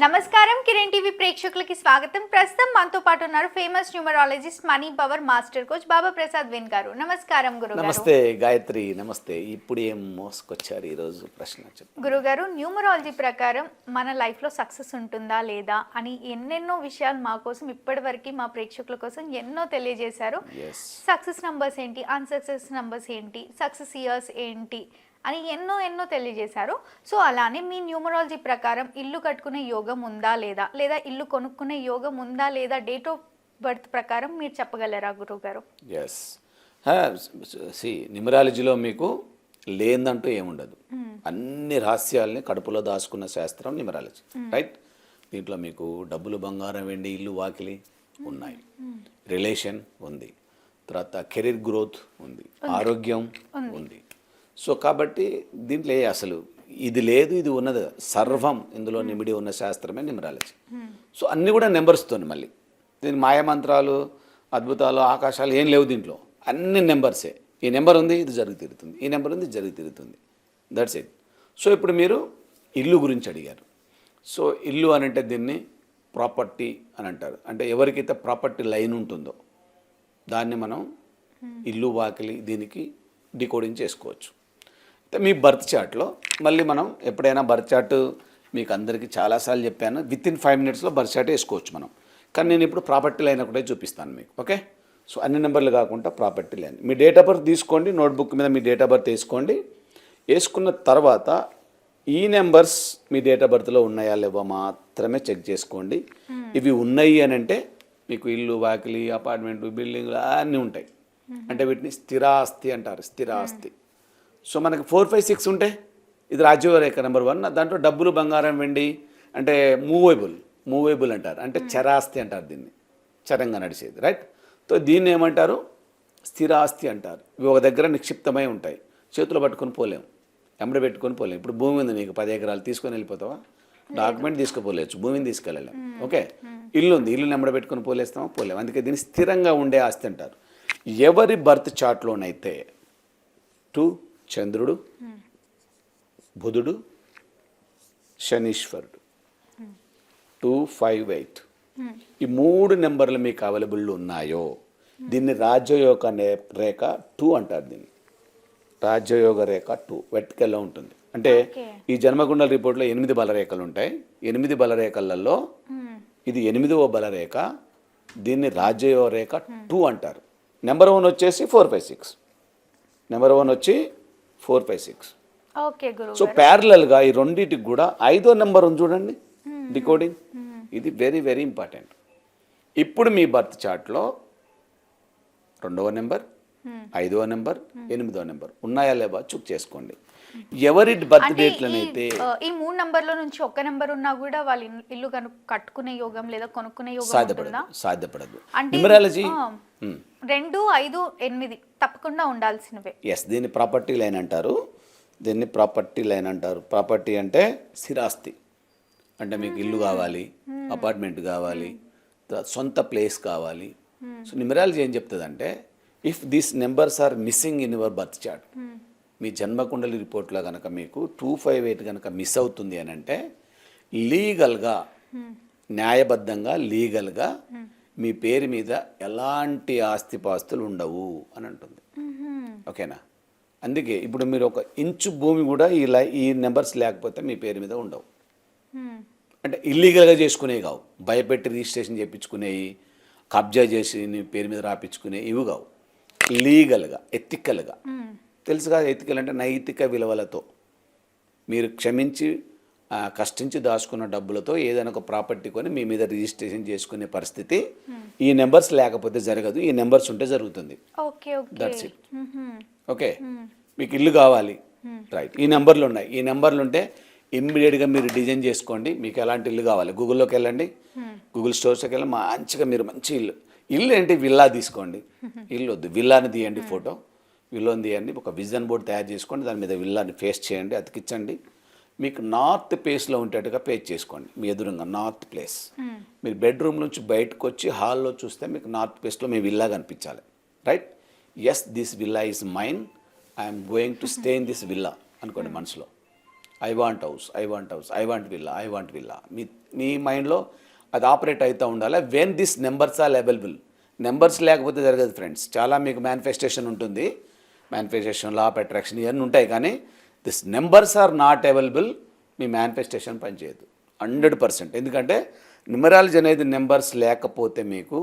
నమస్కారం కిరణ్ టీవీ ప్రేక్షకులకి స్వాగతం. ప్రస్తుతం మనతో పాటు ఉన్నారు famous numerologist money power master coach Baba Prasad win గారు. నమస్కారం గురుగారు. నమస్తే గాయత్రి నమస్తే. ఇప్పుడు ఏం మోసుకొచ్చారు ఈరోజు ప్రశ్న గురుగారు న్యూమరాలజీ ప్రకారం మన లైఫ్లో సక్సెస్ ఉంటుందా లేదా అని ఎన్నెన్నో విషయాలు మా కోసం ఇప్పటివరకు మా ప్రేక్షకుల కోసం ఎన్నో తెలియజేశారు. సక్సెస్ నంబర్స్ ఏంటి? అన్సక్సెస్ నంబర్స్ ఏంటి? సక్సెస్ ఇయర్స్ ఏంటి? అని ఎన్నో ఎన్నో తెలియజేశారు. సో అలానే మీ న్యూమరాలజీ ప్రకారం ఇల్లు కట్టుకునే యోగం ఉందా లేదా? లేదా ఇల్లు కొనుక్కునే యోగం ఉందా లేదా? డేట్ ఆఫ్ బర్త్ ప్రకారం మీరు చెప్పగలరా గురుగారు ఎస్ సి న్యూమరాలజీలో మీకు లేదంటూ ఏముండదు. అన్ని రహస్యాల్ని కడుపులో దాచుకున్న శాస్త్రం న్యూమరాలజీ రైట్? దీంట్లో మీకు డబ్బులు బంగారం వెండి ఇల్లు వాకిలి ఉన్నాయి. రిలేషన్ ఉంది. తర్వాత కెరీర్ గ్రోత్ ఉంది. ఆరోగ్యం ఉంది. సో కాబట్టి దీంట్లో ఏ అసలు ఇది లేదు ఇది ఉన్నది. సర్వం ఇందులో నిమిడి ఉన్న శాస్త్రమే న్యూమరాలజీ సో అన్నీ కూడా నెంబర్స్తోని మళ్ళీ. దీని మాయమంత్రాలు అద్భుతాలు ఆకాశాలు ఏం లేవు దీంట్లో. అన్ని నెంబర్సే. ఈ నెంబర్ ఉంది ఇది జరిగి తీరుతుంది. ఈ నెంబర్ ఉంది జరిగి తీరుతుంది. దట్స్ ఇట్ సో ఇప్పుడు మీరు ఇల్లు గురించి అడిగారు. సో ఇల్లు అని అంటే దీన్ని ప్రాపర్టీ అని అంటారు. అంటే ఎవరికైతే ప్రాపర్టీ లైన్ ఉంటుందో దాన్ని మనం ఇల్లు వాకిలి దీనికి డికోడింగ్ చేసుకోవచ్చు. మీ బర్త్ చార్ట్లో మళ్ళీ మనం ఎప్పుడైనా బర్త్ చార్ట్ మీకు అందరికీ చాలాసార్లు చెప్పాను. విత్ ఇన్ ఫైవ్ మినిట్స్లో బర్త్ చార్ట్ వేసుకోవచ్చు మనం. కానీ నేను ఇప్పుడు ప్రాపర్టీ లైన్ ఒకటే చూపిస్తాను మీకు ఓకే? సో అన్ని నెంబర్లు కాకుండా ప్రాపర్టీ లైన్ మీ డేట్ ఆఫ్ బర్త్ తీసుకోండి నోట్బుక్ మీద మీ డేట్ ఆఫ్ బర్త్ వేసుకోండి. వేసుకున్న తర్వాత ఈ నెంబర్స్ మీ డేట్ ఆఫ్ బర్త్లో ఉన్నాయా లేవో మాత్రమే చెక్ చేసుకోండి. ఇవి ఉన్నాయి అని అంటే మీకు ఇల్లు వాకిలి అపార్ట్మెంట్ బిల్డింగ్లు అన్నీ ఉంటాయి. అంటే వీటిని స్థిరాస్తి అంటారు స్థిరాస్తి. సో మనకి ఫోర్ ఫైవ్ సిక్స్ ఉంటే ఇది రాజ్య రేఖ నెంబర్ వన్. దాంట్లో డబ్బులు బంగారం వెండి అంటే మూవేబుల్ మూవేబుల్ అంటారు. అంటే చరాస్తి అంటారు దీన్ని. చరంగా నడిచేది రైట్ సో దీన్ని ఏమంటారు? స్థిరాస్తి అంటారు. ఇవి ఒక దగ్గర నిక్షిప్తమై ఉంటాయి. చేతిలో పట్టుకొని పోలేము ఎమ్మడ పెట్టుకొని పోలేము ఇప్పుడు భూమి ఉంది నీకు పది ఎకరాలు తీసుకొని వెళ్ళిపోతావా? డాక్యుమెంట్ తీసుకుపోలేచ్చు భూమిని తీసుకెళ్ళలేం. ఓకే? ఇల్లు ఉంది. ఇల్లు నెంబడ పెట్టుకొని పోలేస్తామా? పోలేము అందుకే దీన్ని స్థిరంగా ఉండే ఆస్తి అంటారు. ఎవరి బర్త్ చార్ట్లోనైతే టూ చంద్రుడు బుధుడు శనీశ్వరుడు. టూ ఫైవ్ ఎయిట్ ఈ మూడు నెంబర్లు మీకు అవైలబుల్ ఉన్నాయో దీన్ని రాజయోగ రేఖ టూ అంటారు దీన్ని. రాజయోగ రేఖ టూ వెట్కల్లో ఉంటుంది. అంటే. ఈ జన్మగుండల రిపోర్ట్లో ఎనిమిది బలరేఖలు ఉంటాయి. ఎనిమిది బలరేఖలలో ఇది ఎనిమిదవ బలరేఖ దీన్ని రాజయోగ రేఖ టూ అంటారు. నెంబర్ వన్ వచ్చేసి four five six number one వచ్చి ఫోర్ ఫైవ్ సిక్స్. సో ప్యారలల్గా ఈ రెండింటికి కూడా ఐదో నెంబర్ ఉంది చూడండి. డికోడింగ్ ఇది వెరీ వెరీ ఇంపార్టెంట్ ఇప్పుడు మీ బర్త్ చార్ట్లో రెండవ నెంబర్ ఐదవ నెంబర్ ఎనిమిదవ నెంబర్. ఉన్నాయా లేవా? చెక్ చేసుకోండి. ఎవరి బర్త్ డేట్లనైతే ఈ, మూడు నంబర్ల నుంచి ఒక్క నెంబర్ ఉన్నా కూడా వాళ్ళ ఇల్లు- ఇల్లు కను కట్టుకునే యోగం లేదా కొనుక్కునే యోగం సాధ్యపడదు సాధ్యపడదు. న్యూమరాలజీ రెండు ఐదు ఎనిమిది తప్పకుండా ఉండాల్సినవే. ఎస్ దీన్ని ప్రాపర్టీ లైన్ అంటారు. దీన్ని ప్రాపర్టీ లైన్ అంటారు. ప్రాపర్టీ అంటే స్థిరాస్తి. అంటే మీకు ఇల్లు కావాలి అపార్ట్మెంట్ కావాలి సొంత ప్లేస్ కావాలి. సో న్యూమరాలజీ ఏం చెప్తుందంటే if these numbers are missing in your birth chart మీ జన్మకుండలి రిపోర్ట్లో కనుక మీకు టూ ఫైవ్ ఎయిట్ కనుక మిస్ అవుతుంది అని అంటే లీగల్గా న్యాయబద్ధంగా లీగల్గా మీ పేరు మీద ఎలాంటి ఆస్తిపాస్తులు ఉండవు అని అంటుంది. ఓకేనా? అందుకే ఇప్పుడు మీరు ఒక ఇంచు భూమి కూడా ఈ లై ఈ నెంబర్స్ లేకపోతే మీ పేరు మీద ఉండవు. అంటే ఇల్లీగల్గా చేసుకునేవి కావు. భయపెట్టి రిజిస్ట్రేషన్ చేయించుకునేవి కబ్జా చేసి పేరు మీద రాపించుకునే ఇవి కావు. లీగల్గా ఎథికల్గా. తెలుసుగా ఎథికల్ అంటే నైతిక విలువలతో. మీరు క్షమించి కష్టించి దాచుకున్న డబ్బులతో ఏదైనా ఒక ప్రాపర్టీ కొని మీ మీద రిజిస్ట్రేషన్ చేసుకునే పరిస్థితి ఈ నెంబర్స్ లేకపోతే జరగదు. ఈ నెంబర్స్ ఉంటే జరుగుతుంది. That's it. ఓకే? మీకు ఇల్లు కావాలి. రైట్ ఈ నెంబర్లు ఉన్నాయి. ఈ నెంబర్లు ఉంటే ఇమ్మీడియట్గా మీరు డిజైన్ చేసుకోండి. మీకు ఎలాంటి ఇల్లు కావాలి? గూగుల్లోకి వెళ్ళండి. గూగుల్ స్టోర్స్కి వెళ్ళి మంచిగా మీరు మంచి ఇల్లు. ఇల్లు ఏంటి విల్లా తీసుకోండి. ఇల్లు వద్దు విల్లాని తీయండి ఫోటో. విల్లోని తీయండి ఒక విజన్ బోర్డ్ తయారు చేసుకోండి దాని మీద విల్లాని ఫేస్ చేయండి అతికించండి. మీకు నార్త్ ప్లేస్లో ఉండేట్టుగా పేజ్ చేసుకోండి. మీ ఎదురుగా నార్త్ ప్లేస్. మీరు బెడ్రూమ్ నుంచి బయటకు వచ్చి హాల్లో చూస్తే మీకు నార్త్ ప్లేస్లో మీ విల్లా కనిపించాలి. Right? Yes this villa is mine I'm going to stay in this villa అనుకోండి మనసులో. I want house I want house I want villa I want villa మీ మీ మైండ్లో అది ఆపరేట్ అవుతూ ఉండాలి. When this numbers are available numbers లేకపోతే జరగదు friends చాలా మీకు మేనిఫెస్టేషన్ ఉంటుంది. మేనిఫెస్టేషన్ లా ఆఫ్ అట్రాక్షన్ ఇవన్నీ ఉంటాయి కానీ this numbers are not available me manifestation పనిచేయదు. హండ్రెడ్ పర్సెంట్ ఎందుకంటే న్యూమరాలజీ అనేది నెంబర్స్ లేకపోతే మీకు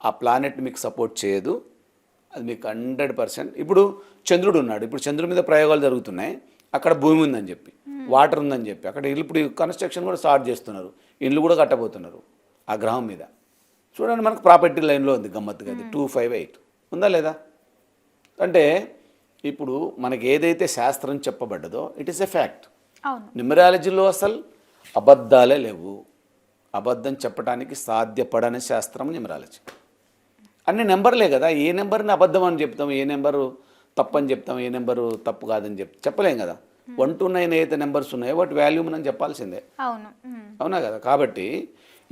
ఆ ప్లానెట్ మీకు సపోర్ట్ చేయదు. అది మీకు హండ్రెడ్ పర్సెంట్ ఇప్పుడు చంద్రుడు ఉన్నాడు. ఇప్పుడు చంద్రుడి మీద ప్రయోగాలు జరుగుతున్నాయి. అక్కడ భూమి ఉందని చెప్పి వాటర్ ఉందని చెప్పి అక్కడ ఇల్లు ఇప్పుడు కన్స్ట్రక్షన్ కూడా స్టార్ట్ చేస్తున్నారు. ఇల్లు కూడా కట్టబోతున్నారు. ఆ గ్రహం మీద. చూడండి మనకు ప్రాపర్టీ లైన్లో ఉంది గమ్మత్తుగా అది టూ ఫైవ్ ఎయిట్. ఉందా లేదా? అంటే ఇప్పుడు మనకి ఏదైతే శాస్త్రం చెప్పబడ్డదో ఇట్ ఈస్ ఎ ఫ్యాక్ట్ న్యూమరాలజీలో అసలు అబద్ధాలే లేవు. అబద్ధం చెప్పడానికి సాధ్యపడని శాస్త్రం న్యూమరాలజీ. అన్ని నెంబర్లే కదా. ఏ నెంబర్ని అబద్ధం అని చెప్తాం ఏ నెంబరు తప్పు అని చెప్తాం ఏ నెంబరు తప్పు కాదని చెప్ చెప్పలేం కదా. వన్ టు నైన్ ఏదైతే నెంబర్స్ ఉన్నాయో వాటి వాల్యూ మనం చెప్పాల్సిందే. అవునా కదా? కాబట్టి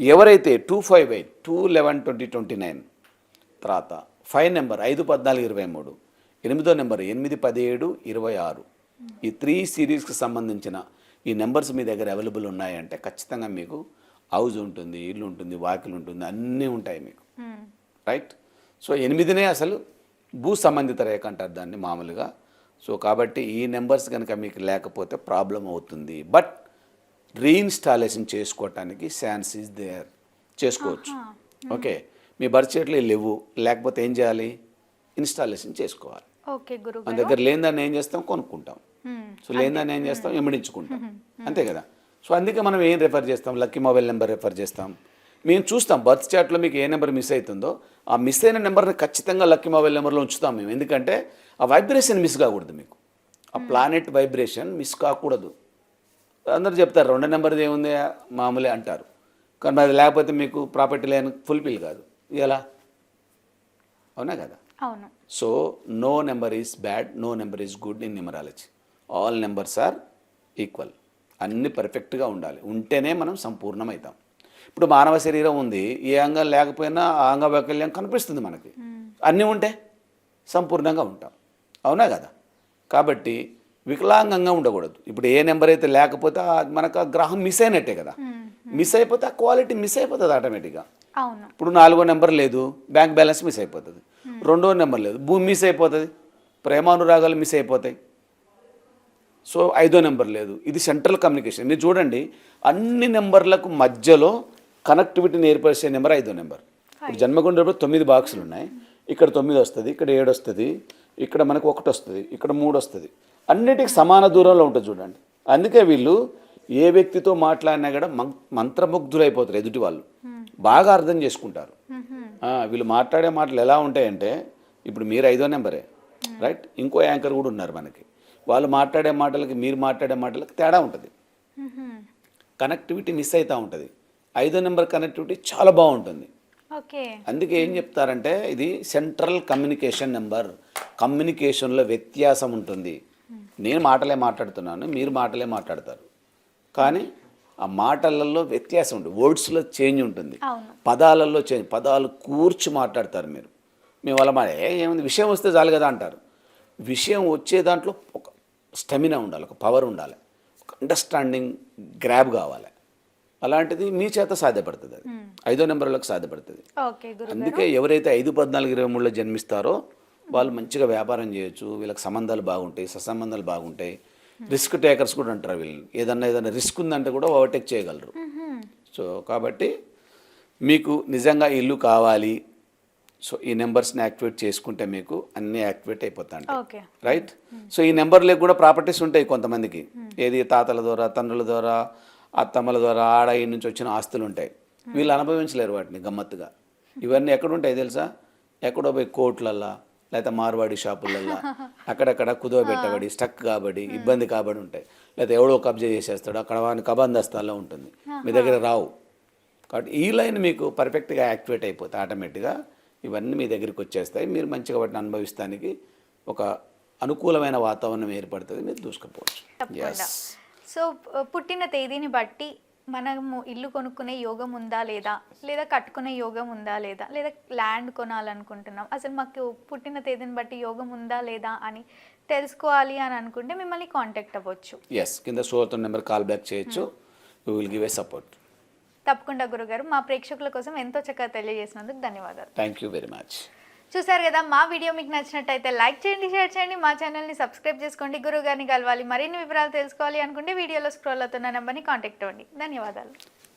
ఎవరైతే two five eight two eleven twenty twenty nine తర్వాత ఫైవ్ నెంబర్ ఐదు పద్నాలుగు ఇరవై మూడు ఎనిమిదో నెంబర్ ఎనిమిది పదిహేడు ఇరవై ఆరు ఈ త్రీ సిరీస్కి సంబంధించిన ఈ నెంబర్స్ మీ దగ్గర అవైలబుల్ ఉన్నాయంటే ఖచ్చితంగా మీకు హౌస్ ఉంటుంది ఇల్లు ఉంటుంది వాకిల్ ఉంటుంది అన్నీ ఉంటాయి మీకు. రైట్? సో ఎనిమిదినే అసలు భూ సంబంధిత రేఖ అంటారు దాన్ని మామూలుగా. సో కాబట్టి ఈ నెంబర్స్ కనుక మీకు లేకపోతే ప్రాబ్లం అవుతుంది. బట్ రీఇన్స్టాలేషన్ చేసుకోవటానికి ఛాన్స్ ఈజ్ దేర్ చేసుకోవచ్చు. ఓకే మీ బర్త్ షీట్లు లేవు. లేకపోతే ఏం చేయాలి? ఇన్స్టాలేషన్ చేసుకోవాలి. మన దగ్గర లేనిదాన్ని ఏం చేస్తాం? కొనుక్కుంటాం. మ్మ్. సో లేనిదాన్ని ఏం చేస్తాం? ఎమిడించుకుంటాం. అంతే కదా. సో అందుకే మనం ఏం రెఫర్ చేస్తాం? లక్కీ మొబైల్ నెంబర్ రెఫర్ చేస్తాం. మేము చూస్తాం. బర్త్ చార్ట్లో మీకు ఏ నెంబర్ మిస్ అవుతుందో. ఆ మిస్ అయిన నెంబర్ని ఖచ్చితంగా లక్కీ మొబైల్ నెంబర్లో ఉంచుతాం మేము. ఎందుకంటే ఆ వైబ్రేషన్ మిస్ కాకూడదు మీకు. ఆ ప్లానెట్ వైబ్రేషన్ మిస్ కాకూడదు. అందరూ చెప్తారు రెండో నెంబర్ది ఏముంది? మామూలే అంటారు. కానీ అది లేకపోతే మీకు ప్రాపర్టీ లేని ఫుల్ఫిల్ కాదు. ఎలా? అవునా కదా? అవును. So no number is bad no number is good in numerology all numbers are equal అన్ని పర్ఫెక్ట్గా ఉండాలి. ఉంటేనే మనం సంపూర్ణమవుతాం. ఇప్పుడు మానవ శరీరం ఉంది. ఏ అంగం లేకపోయినా ఆ అంగ వైకల్యం కనిపిస్తుంది మనకి. అన్నీ ఉంటే సంపూర్ణంగా ఉంటాం. అవునా కదా? కాబట్టి వికలాంగంగా ఉండకూడదు. ఇప్పుడు ఏ నెంబర్ అయితే లేకపోతే మనకు ఆ గ్రహం మిస్ అయినట్టే కదా. మిస్ అయిపోతే ఆ క్వాలిటీ మిస్ అయిపోతుంది ఆటోమేటిక్గా ఇప్పుడు నాలుగో నెంబర్ లేదు బ్యాంక్ బ్యాలెన్స్ మిస్ అయిపోతుంది. రెండో నెంబర్ లేదు భూమి మిస్ అయిపోతుంది ప్రేమానురాగాలు మిస్ అయిపోతాయి. సో ఐదో నెంబర్ లేదు ఇది సెంట్రల్ కమ్యూనికేషన్ మీరు చూడండి అన్ని నెంబర్లకు మధ్యలో కనెక్టివిటీని ఏర్పరిచే నెంబర్ ఐదో నెంబర్. ఇప్పుడు జన్మగుండంలో తొమ్మిది బాక్సులు ఉన్నాయి. ఇక్కడ తొమ్మిది వస్తుంది ఇక్కడ ఏడు వస్తుంది ఇక్కడ మనకు ఒకటి వస్తుంది ఇక్కడ మూడు వస్తుంది. అన్నిటికి సమాన దూరంలో ఉంటుంది చూడండి. అందుకే వీళ్ళు ఏ వ్యక్తితో మాట్లాడినా కూడా మంత్రముగ్ధులైపోతారు ఎదుటి వాళ్ళు. బాగా అర్థం చేసుకుంటారు. వీళ్ళు మాట్లాడే మాటలు ఎలా ఉంటాయంటే ఇప్పుడు మీరు ఐదో నెంబరే రైట్? ఇంకో యాంకర్ కూడా ఉన్నారు మనకి. వాళ్ళు మాట్లాడే మాటలకి మీరు మాట్లాడే మాటలకి తేడా ఉంటుంది. కనెక్టివిటీ మిస్ అవుతూ ఉంటుంది. ఐదో నెంబర్ కనెక్టివిటీ చాలా బాగుంటుంది. అందుకే ఏం చెప్తారంటే ఇది సెంట్రల్ కమ్యూనికేషన్ నెంబర్. కమ్యూనికేషన్లో వ్యత్యాసం ఉంటుంది. నేను మాటలే మాట్లాడుతున్నాను మీరు మాటలే మాట్లాడతారు. కానీ ఆ మాటలలో వ్యత్యాసం ఉంటుంది. వర్డ్స్లో చేంజ్ ఉంటుంది. పదాలలో చేంజ్ పదాలు కూర్చి మాట్లాడతారు మీరు. మేము మాట "ఏ, ఏముంది? విషయం వస్తే చాలు కదా అంటారు. విషయం వచ్చే దాంట్లో ఒక స్టెమినా ఉండాలి ఒక పవర్ ఉండాలి ఒక అండర్స్టాండింగ్ గ్రాబ్ కావాలి. అలాంటిది మీ చేత సాధ్యపడుతుంది అది. ఐదో నెంబర్లకు సాధ్యపడుతుంది. అందుకే ఎవరైతే ఐదు పద్నాలుగు ఇరవై మూడులో జన్మిస్తారో వాళ్ళు మంచిగా వ్యాపారం చేయొచ్చు వీళ్ళకి సంబంధాలు బాగుంటాయి సత్సంబంధాలు బాగుంటాయి. రిస్క్ టేకర్స్ కూడా అంటారు వీళ్ళని. ఏదన్నా ఏదన్నా రిస్క్ ఉందంటే కూడా ఓవర్టేక్ చేయగలరు. సో కాబట్టి మీకు నిజంగా ఇల్లు కావాలి. సో ఈ నెంబర్స్ని యాక్టివేట్ చేసుకుంటే మీకు అన్నీ యాక్టివేట్ అయిపోతాయి రైట్ సో ఈ నెంబర్లకు కూడా ప్రాపర్టీస్ ఉంటాయి కొంతమందికి. ఏది తాతల ద్వారా తండ్రుల ద్వారా అత్తమ్మల ద్వారా ఆడ ఈ నుంచి వచ్చిన ఆస్తులు ఉంటాయి. వీళ్ళు అనుభవించలేరు వాటిని గమ్మత్తుగా. ఇవన్నీ ఎక్కడ ఉంటాయి తెలుసా? ఎక్కడో పోయి కోట్లల్లా లేకపోతే మార్వాడి షాపులల్లా అక్కడక్కడ కుదువ పెట్టబడి స్టక్ కాబడి ఇబ్బంది కాబడి ఉంటాయి. లేకపోతే ఎవడో కబ్జా చేసేస్తాడు అక్కడ వాడిని కబందస్తాల్లో ఉంటుంది. మీ దగ్గర రావు. కాబట్టి ఈ లైన్ మీకు పర్ఫెక్ట్గా యాక్టివేట్ అయిపోతాయి ఆటోమేటిక్గా ఇవన్నీ మీ దగ్గరికి వచ్చేస్తాయి. మీరు మంచిగా వాటిని అనుభవిస్తానికి ఒక అనుకూలమైన వాతావరణం ఏర్పడుతుంది. మీరు దూసుకుపోవచ్చు. సో పుట్టిన తేదీని బట్టి మనము ఇల్లు కొనుక్కునే యోగం ఉందా లేదా? లేదా కట్టుకునే యోగం ఉందా లేదా? లేదా ల్యాండ్ కొనాలనుకుంటున్నాం. అసలు మాకు పుట్టిన తేదీని బట్టి యోగం ఉందా లేదా అని తెలుసుకోవాలి అని అనుకుంటే మిమ్మల్ని కాంటాక్ట్ అవ్వచ్చు. ఎస్ కింద షో అవుతున్న నెంబర్ కాల్ బ్యాక్ చేయొచ్చు. విల్ గివ్ ఏ సపోర్ట్ తప్పకుండా గురుగారు మా ప్రేక్షకుల కోసం ఎంతో చక్కగా తెలియజేసినందుకు ధన్యవాదాలు. థ్యాంక్ యూ వెరీ మచ్ చూసారు కదా మా వీడియో మీకు నచ్చినట్టయితే లైక్ చేయండి షేర్ చేయండి మా ఛానల్ని సబ్స్క్రైబ్ చేసుకోండి గురువు గారిని కలవాలి మరిన్ని వివరాలు తెలుసుకోవాలి అనుకుంటే వీడియోలో స్క్రోల్ అవుతున్న నెంబర్ని కాంటాక్ట్ అవ్వండి. ధన్యవాదాలు.